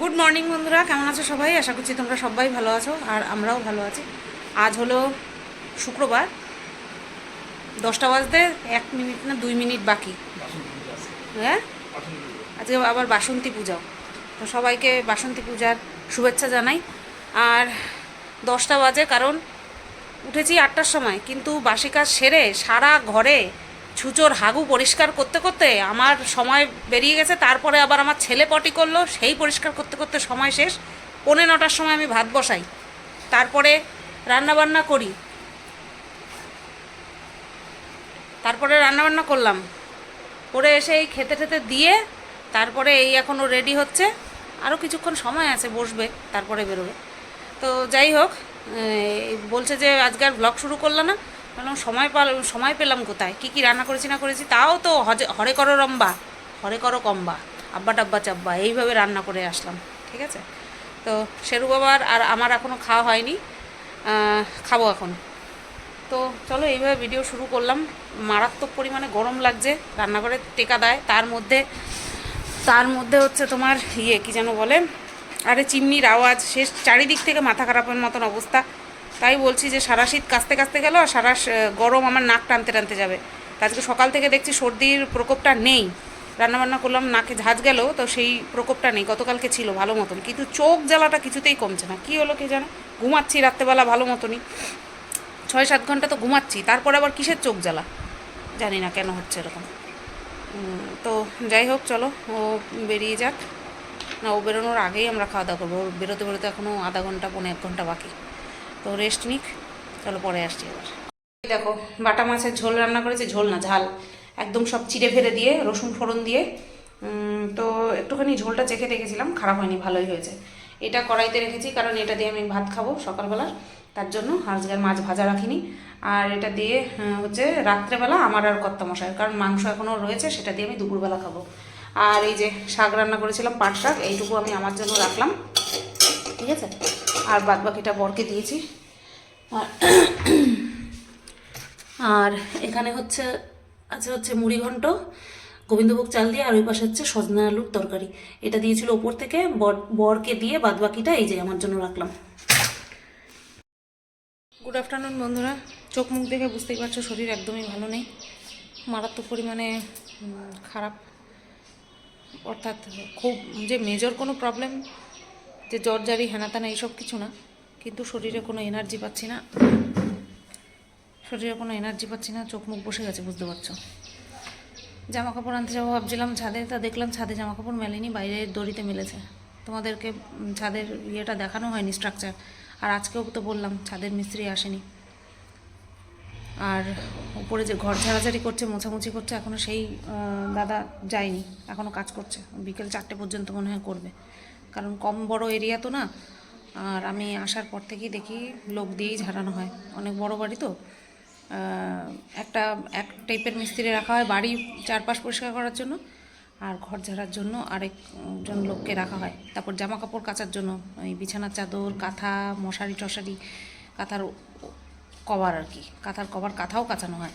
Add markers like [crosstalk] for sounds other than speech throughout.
Good morning বন্ধুরা। কেমন আছো সবাই? আশা করছি তোমরা সবাই ভালো আছো, আর আমরাও ভালো আছি। আজ হলো শুক্রবার। দশটা বাজতে এক মিনিট না দুই মিনিট বাকি। হ্যাঁ? আজকে আবার বাসন্তী পূজাও তো সবাইকে বাসন্তী পূজার শুভেচ্ছা জানাই। আর দশটা বাজে, কারণ উঠেছি আটটার সময়, কিন্তু বাসি কাজ সেরে সারা ঘরে ছুচোর হাগু পরিষ্কার করতে করতে আমার সময় বেরিয়ে গেছে, তারপরে আবার আমার ছেলে পটি করল, সেই পরিষ্কার করতে করতে সময় শেষ। পৌনে নটার সময় আমি ভাত বসাই, তারপরে রান্না বান্না করি। তারপরে রান্নাবান্না করলাম। করে এসে এই খেতে টেতে দিয়ে, তারপরে এই এখনও রেডি হচ্ছে। আরও কিছুক্ষণ সময় আছে, বসবে, তারপরে বেরোবে। তো যাই হোক বলছে যে আজকে আর ব্লগ শুরু করল না। বললাম, সময় পাল, সময় পেলাম কোথায়? কী কী রান্না করেছি, না করেছি? তাও তো হজে, হরে করো রম্বা, হরে করো কম্বা, আব্বা টাব্বা চাব্বা, এইভাবে রান্না করে আসলাম, ঠিক আছে? তো শেরু বাবার আর আমার এখনও খাওয়া হয়নি খাব এখন। তো চলো, এইভাবে ভিডিও শুরু করলাম। মারাত্মক পরিমাণে গরম লাগছে, রান্নাঘরে টেকা দেয়। তার মধ্যে তার মধ্যে হচ্ছে তোমার ইয়ে কি যেন বলে? আরে, চিমনির আওয়াজ, শেষ, চারিদিক থেকে মাথা খারাপের মতন অবস্থা। তাই বলছি যে সারা শীত কাস্তে কাস্তে গেল, আর সারা গরম আমার নাক টানতে টানতে যাবে। আজকে সকাল থেকে দেখছি সর্দির প্রকোপটা নেই। রান্নাবান্না করলাম, নাকে ঝাঁজ গেল, তো সেই প্রকোপটা নেই, গতকালকে ছিল ভালো মতন। কিন্তু চোখ জ্বালাটা কিছুতেই কমছে না। কী হলো কে জানে? ঘুমাচ্ছি রাত্রেবেলা ভালো মতনই। ছয় সাত ঘণ্টা তো ঘুমাচ্ছি, তারপরে আবার কিসের চোখ জ্বালা? জানি না কেন হচ্ছে এরকম। তো যাই হোক, চলো, ও বেরিয়ে যাক। না, ও বেরোনোর আগেই আমরা খাওয়া দাওয়া করব। ওর বেরোতে বেরোতে এখনও আধা ঘণ্টা, পৌনে এক ঘণ্টা বাকি। তো রেস্ট নিক। চলো পরে আসছি এবার দেখো, বাটা মাছের ঝোল রান্না করেছি, ঝোল না, ঝাল। একদম সব চিড়ে ফেলে দিয়ে, রসুন ফোড়ন দিয়ে। তো একটুখানি ঝোলটা চেখে দেখেছিলাম, খারাপ হয়নি, ভালোই হয়েছে। এটা কড়াইতে রেখেছি, কারণ এটা দিয়ে আমি ভাত খাব সকালবেলা। তার জন্য আজকে মাছ ভাজা রাখিনি। আর এটা দিয়ে হচ্ছে রাত্রেবেলা আমার আর কর্তা মশাই কারণ মাংস এখনও রয়েছে, সেটা দিয়ে আমি দুপুরবেলা খাব। আর এই যে শাক রান্না করেছিলাম, পাট শাক, এইটুকু আমি আমার জন্য রাখলাম। ঠিক আছে? আর বাদ বাকিটা বরকে দিয়েছি। আর আর এখানে হচ্ছে, আছে হচ্ছে মুড়ি ঘন্ট, গোবিন্দভোগ চাল দিয়ে, আর ওই পাশে হচ্ছে সজনা আলুর তরকারি। এটা দিয়েছিল ওপর থেকে, বর, বরকে দিয়ে বাদ বাকিটা এই যে আমার জন্য রাখলাম। গুড আফটারনুন বন্ধুরা। চোখ মুখ দেখে বুঝতেই পারছ, শরীর একদমই ভালো নেই। মারাত্মক পরিমাণে খারাপ। অর্থাৎ খুব যে মেজর কোনো প্রবলেম যে জ্বর, জারি, হেনাতানা এইসব কিছু না। কিন্তু শরীরে কোনো এনার্জি পাচ্ছি না। শরীরে কোনো এনার্জি পাচ্ছি না, চোখ মুখ বসে গেছে, বুঝতে পারছ? জামা কাপড় আনতে যাব ভাবছিলাম ছাদে, তা দেখলাম ছাদে জামা কাপড় মেলেনি বাইরে দড়িতে মেলেছে। তোমাদেরকে ছাদের ইয়েটা দেখানো হয়নি স্ট্রাকচার আর আজকেও তো বললাম, ছাদের মিস্ত্রি আসেনি। আর উপরে যে ঘর ঝাড়াঝাড়ি করছে, মোছামুছি করছে এখনও সেই দাদা যায়নি। এখনও কাজ করছে। বিকেল চারটে পর্যন্ত মনে হয় করবে। কারণ কম বড় এরিয়া তো না। আর আমি আসার পর থেকেই দেখি লোক দিয়েই ঝাড়ানো হয়। অনেক বড় বাড়ি তো। একটা, এক টাইপের মিস্ত্রি রাখা হয় বাড়ি চারপাশ পরিষ্কার করার জন্য আর ঘর ঝাড়ার জন্য আরেকজন লোককে রাখা হয়। তারপর জামা কাপড় কাচার জন্য, ওই বিছানার চাদর, কাঁথা মশারি টশারি কাঁথার কভার আর কি। কাঁথার কভার, কাঁথাও কাচানো হয়।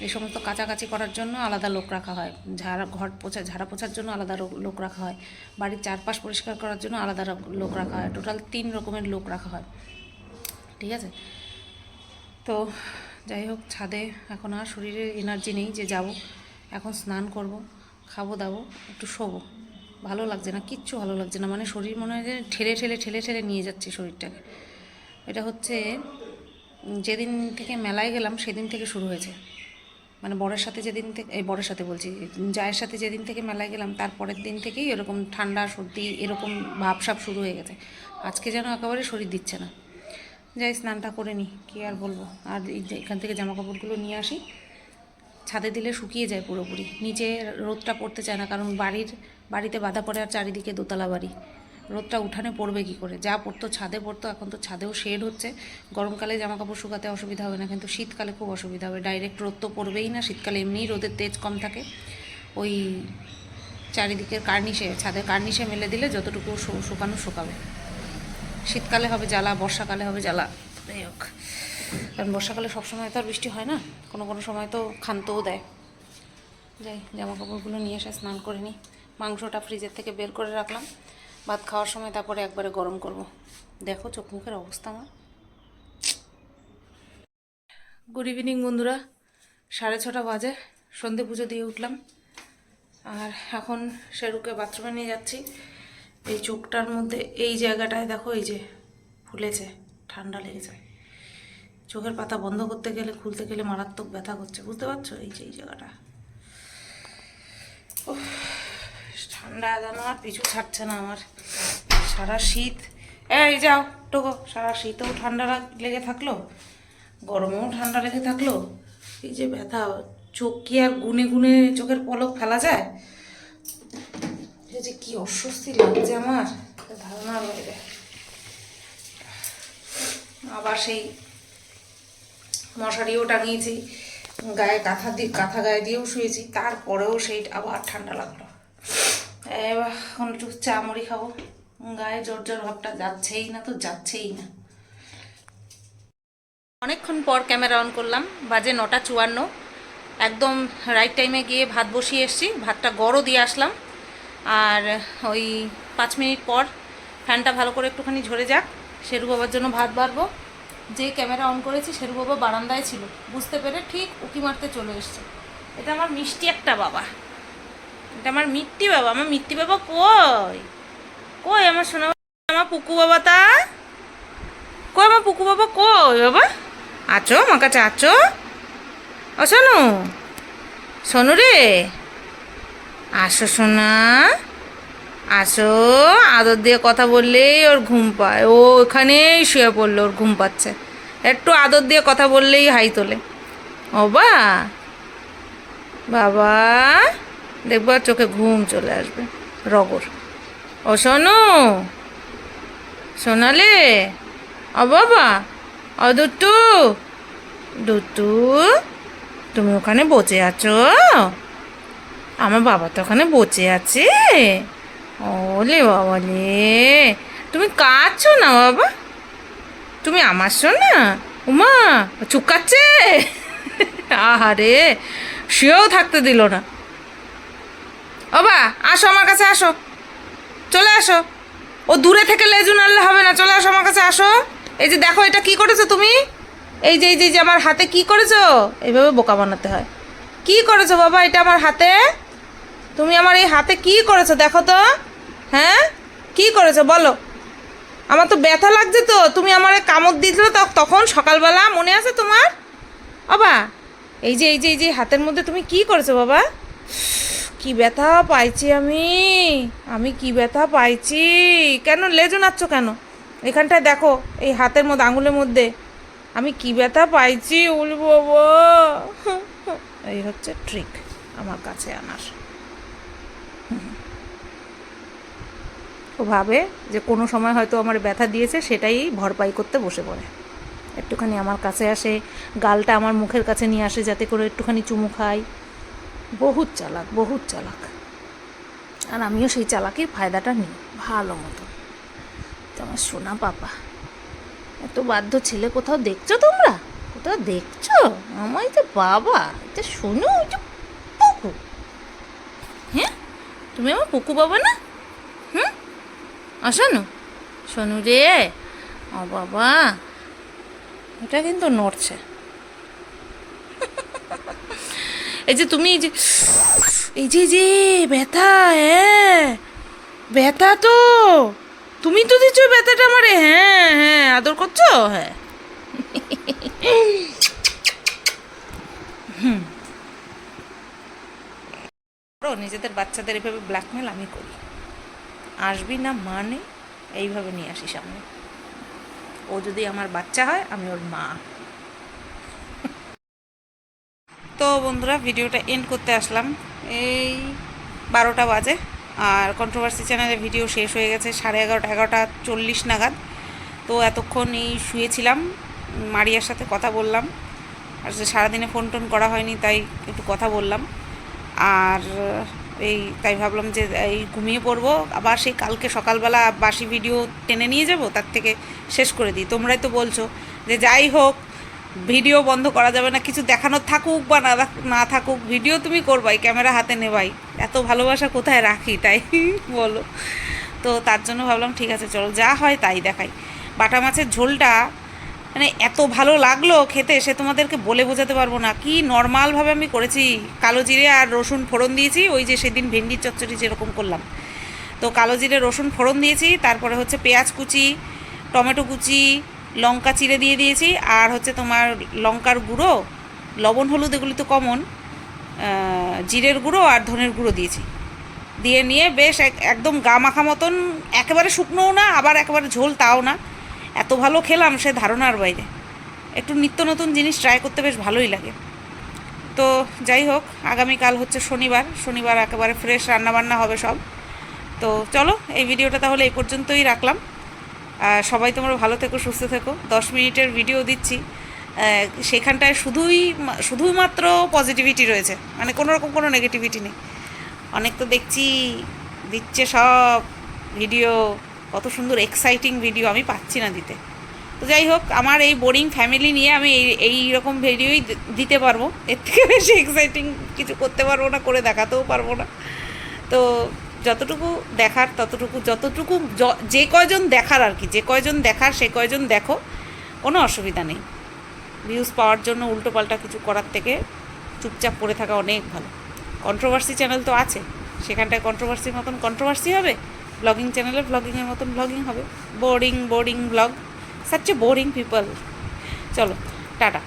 এই সমস্ত কাচাকাচি করার জন্য আলাদা লোক রাখা হয়। ঝাড়া, ঘর পোছা ঝাড়া পোছার জন্য আলাদা লোক রাখা হয়। বাড়ির চারপাশ পরিষ্কার করার জন্য আলাদা লোক রাখা হয়। টোটাল তিন রকমের লোক রাখা হয়। ঠিক আছে? তো যাই হোক, ছাদে এখন আর শরীরে এনার্জি নেই যে যাব। এখন স্নান করব, খাব দাবো, একটু শোবো। ভালো লাগছে না, কিচ্ছু ভালো লাগছে না। মানে শরীর মনে হয় যে ঠেলে ঠেলে ঠেলে ঠেলে নিয়ে যাচ্ছে শরীরটাকে। এটা হচ্ছে যেদিন থেকে মেলায় গেলাম, সেদিন থেকে শুরু হয়েছে। মানে বরের সাথে যেদিন থেকে এই বরের সাথে বলছি, জায়ের সাথে যেদিন থেকে মেলায় গেলাম তার পরের দিন থেকেই এরকম ঠান্ডা, সর্দি, এরকম ভাবসাব শুরু হয়ে গেছে। আজকে যেন একেবারে শরীর দিচ্ছে না। যাই স্নানটা করে নিই কী আর বলব? আর এখান থেকে জামা কাপড়গুলো নিয়ে আসি। ছাদে দিলে শুকিয়ে যায় পুরোপুরি। নিচে রোদটা পড়তে চায় না, কারণ বাড়ির বাড়িতে বাধা পড়ে আর চারিদিকে দোতলা বাড়ি। রোদটা উঠানে পড়বে কি করে? যা পড়তো ছাদে পড়তো, এখন তো ছাদেও শেড হচ্ছে। গরমকালে জামা কাপড় শুকাতে অসুবিধা হবে না, কিন্তু শীতকালে খুব অসুবিধা হবে। ডাইরেক্ট রোদ তো পড়বেই না, শীতকালে এমনিই রোদের তেজ কম থাকে। ওই চারিদিকের কার্নিশে, ছাদের কার্নিশে মেলে দিলে যতটুকু শুকানো শুকাবে। শীতকালে হবে জ্বালা, বর্ষাকালে হবে জ্বালা। যাই হোক, কারণ বর্ষাকালে সবসময় তো আর বৃষ্টি হয় না, কোনো কোনো সময় তো ক্ষান্তও দেয়। যাই জামা কাপড়গুলো নিয়ে এসে স্নান করে নিই মাংসটা ফ্রিজের থেকে বের করে রাখলাম। ভাত খাওয়ার সময় তারপরে একবারে গরম করব। দেখো চোখ মুখের অবস্থা আমার। গুড ইভিনিং বন্ধুরা। সাড়ে ছটা বাজে। সন্ধে পুজো দিয়ে উঠলাম। আর এখন শেরুকে বাথরুমে নিয়ে যাচ্ছি। এই চোখটার মধ্যে, এই জায়গাটায় দেখো, এই যে ফুলেছে, ঠান্ডা লেগেছে। চোখের পাতা বন্ধ করতে গেলে, খুলতে গেলে মারাত্মক ব্যথা করছে, বুঝতে পারছ? এই যে, এই জায়গাটা। ঠান্ডা যেন আর পিছু ছাড়ছে না আমার। সারা শীত। এই যাও, টোকো, সারা শীতেও ঠান্ডা লেগে থাকল, গরমেও ঠান্ডা লেগে থাকল। এই যে ব্যথা, চোখ কি আর গুনে গুনে চোখের পলক ফেলা যায়? যে কি অস্বস্তি লাগছে আমার ধারণার বাইরে আবার সেই মশারিও টাঙিয়েছি, গায়ে কাঁথা দিয়ে কাঁথা গায়ে দিয়েও শুয়েছি, তারপরেও সেই আবার ঠান্ডা লাগল। এখন একটু চা মুড়ি খাব। গায়ে জোর জোর ভাবটা যাচ্ছেই না, তো যাচ্ছেই না। অনেকক্ষণ পর ক্যামেরা অন করলাম, বাজে নটা চুয়ান্ন। একদম রাইট টাইমে গিয়ে ভাত বসিয়ে এসেছি, ভাতটা গড়ও দিয়ে আসলাম। আর ওই পাঁচ মিনিট পর ফ্যানটা ভালো করে একটুখানি ঝরে যাক, শেরু বাবার জন্য ভাত বাড়বো। যে ক্যামেরা অন করেছি, শেরু বাবা বারান্দায় ছিল। বুঝতে পেরে ঠিক উকি মারতে চলে এসছে। এটা আমার মিষ্টি একটা বাবা। এটা আমার মিট্টি বাবা, আমার মিট্টি বাবা কই? কই আমার সোনা আমার পুকু বাবা তা? কই আমার পুকু বাবা কই বাবা? আছো আমার কাছে আছো? ও শোনু শোনু রে। আসো সোনা, আসো, আদর দিয়ে কথা বললেই ওর ঘুম পায়। ও ওখানেই শুয়ে পড়ল, ওর ঘুম পাচ্ছে। একটু আদর দিয়ে কথা বললেই হাই তোলে। ও বা, বাবা। দেখব আর চোখে ঘুম চলে আসবে। রগর ও শোনো সোনালে! ও, বাবা! ও, দুট্টু! দুট্টু, তুমি ওখানে বসে আছো? আমার বাবা তো ওখানে বসে আছে। ওলে বাবা তুমি কাঁদছো না, বাবা? তুমি আমার শোনা উমা চুকাচ্ছে আহারে! শুয়েও থাকতে দিল না। বাবা আসো আমার কাছে আসো। চলে আসো। ও দূরে থেকে লেজু নাড়লে হবে না, চলে আসো আমার কাছে আসো। এই যে দেখো, এটা কি করেছ তুমি? এই যে এই যে আমার হাতে কি করেছ? এইভাবে বোকা বানাতে হয়। কি করেছ বাবা, এটা আমার হাতে? তুমি আমার এই হাতে কি করেছ দেখো তো। হ্যাঁ? কি করেছ বলো। আমার তো ব্যথা লাগছে তো, তুমি আমার কামড় দিয়েছিল তখন সকালবেলা মনে আছে তোমার? বাবা এই যে এই যে এই যে, হাতের মধ্যে তুমি কি করেছ বাবা? কি ব্যথা পাইছি আমি? আমি কি ব্যথা পাইছি? কেন লেজো নাচ্ছ কেন? এখানটায় দেখো, এই হাতের মধ্যে, আঙুলের মধ্যে। আমি কি ব্যথা পাইছি উল বাবা? এই হচ্ছে ট্রিক আমার কাছে আনার। ও ভাবে যে কোনো সময় হয়তো আমার ব্যথা দিয়েছে, সেটাই ভরপাই করতে বসে পড়ে। একটুখানি আমার কাছে আসে, গালটা আমার মুখের কাছে নিয়ে আসে, যাতে করে একটুখানি চুমু খাই। বহুত চালাক বহুত চালাক। আর আমিও সেই চালাকির ফায়দাটা নিই, ভালো মতো তো আমার সোনা পাপা, এত বাধ্য ছেলে কোথাও দেখছ তোমরা? কোথাও দেখছ? আমার তো বাবা, এটা শোনো পুকু। হ্যাঁ? তুমি আমার পুকু বাবা না? হুম? আসনো শোনু রে ও বাবা, এটা কিন্তু নড়ছে। [laughs] এই যে তুমি এই যে এই যে ব্যথা হ্যাঁ। ব্যথা তো। তুমি তো দিচ্ছ ব্যথাটা আমারে হ্যাঁ হ্যাঁ। আদর করছ? হ্যাঁ। হুম। নিজেদের বাচ্চাদের এভাবে ব্ল্যাকমেল আমি করি। আসবি না মানে এইভাবে নিয়ে আসি সামনে। ও যদি আমার বাচ্চা হয়, আমি ওর মা। তো বন্ধুরা, ভিডিওটা এন্ড করতে আসলাম। এই বারোটা বাজে, আর কন্ট্রোভার্সি চ্যানেলে ভিডিও শেষ হয়ে গেছে সাড়ে এগারোটা এগারোটা চল্লিশ নাগাদ। তো এতক্ষণ এই শুয়েছিলাম, মারিয়ার সাথে কথা বললাম। আর সারাদিনে ফোন টোন করা হয়নি, তাই একটু কথা বললাম। আর এই, তাই ভাবলাম যে, এই ঘুমিয়ে পড়ব। আবার সেই কালকে সকালবেলা বাসি ভিডিও টেনে নিয়ে যাব, তার থেকে শেষ করে দিই। তোমরাই তো বলছো যে, যাই হোক ভিডিও বন্ধ করা যাবে না, কিছু দেখানোর থাকুক বা না না থাকুক, ভিডিও তুমি করবাই, ক্যামেরা হাতে নেবাই। এত ভালোবাসা কোথায় রাখি তাই? [laughs] বলো। তো তার জন্য ভাবলাম, ঠিক আছে, চলো, যা হয় তাই দেখাই। বাটা মাছের ঝোলটা মানে এত ভালো লাগল খেতে, সে তোমাদেরকে বলে বোঝাতে পারব না। কি নর্মালভাবে আমি করেছি? কালো জিরে আর রসুন ফোড়ন দিয়েছি, ওই যে সেদিন ভেন্ডির চচ্চড়ি যেরকম করলাম। তো কালো জিরে, রসুন ফোড়ন দিয়েছি, তারপরে হচ্ছে পেঁয়াজ কুচি, টমেটো কুচি লঙ্কা চিড়ে দিয়ে দিয়েছি, আর হচ্ছে তোমার লঙ্কার গুঁড়ো, লবণ, হলুদ, এগুলি তো কমন জিরের গুঁড়ো আর ধনের গুঁড়ো দিয়েছি। দিয়ে নিয়ে বেশ এক- একদম গা মাখা মতন, একেবারে শুকনোও না, আবার একেবারে ঝোল তাও না। এত ভালো খেলাম সে ধারণার বাইরে। একটু নিত্য নতুন জিনিস ট্রাই করতে বেশ ভালোই লাগে। তো যাই হোক, আগামীকাল হচ্ছে শনিবার শনিবার একেবারে ফ্রেশ রান্নাবান্না হবে সব। তো চলো, এই ভিডিওটা তাহলে এই পর্যন্তই রাখলাম। সবাই তোমরা ভালো থেকো, সুস্থ থেকো। দশ মিনিটের ভিডিও দিচ্ছি। সেখানটায় শুধুই শুধুমাত্র পজিটিভিটি রয়েছে। মানে কোনো রকম কোনো নেগেটিভিটি নেই। অনেক তো দেখছি, দিচ্ছে সব ভিডিও কত সুন্দর এক্সাইটিং ভিডিও আমি পাচ্ছি না দিতে। তো যাই হোক, আমার এই বোরিং ফ্যামিলি নিয়ে আমি এই এই রকম ভিডিওই দিতে পারব। এর থেকে বেশি এক্সাইটিং কিছু করতে পারব না, করে দেখাতেও পারব না। তো যতটুকু দেখার, ততটুকু, যতটুকু যে কয়জন দেখার আর কি, যে কয়জন দেখার, সে কয়জন দেখো, কোনো অসুবিধা নেই। ভিউজ পাওয়ার জন্য উল্টোপাল্টা কিছু করার থেকে চুপচাপ পড়ে থাকা অনেক ভালো। কন্ট্রোভার্সি চ্যানেল তো আছে, সেখানটায় কন্ট্রোভার্সির মতন কন্ট্রোভার্সি হবে ব্লগিং চ্যানেলে ব্লগিংয়ের মতন ব্লগিং হবে। Boring boring blog such a boring people চলো, টাটা।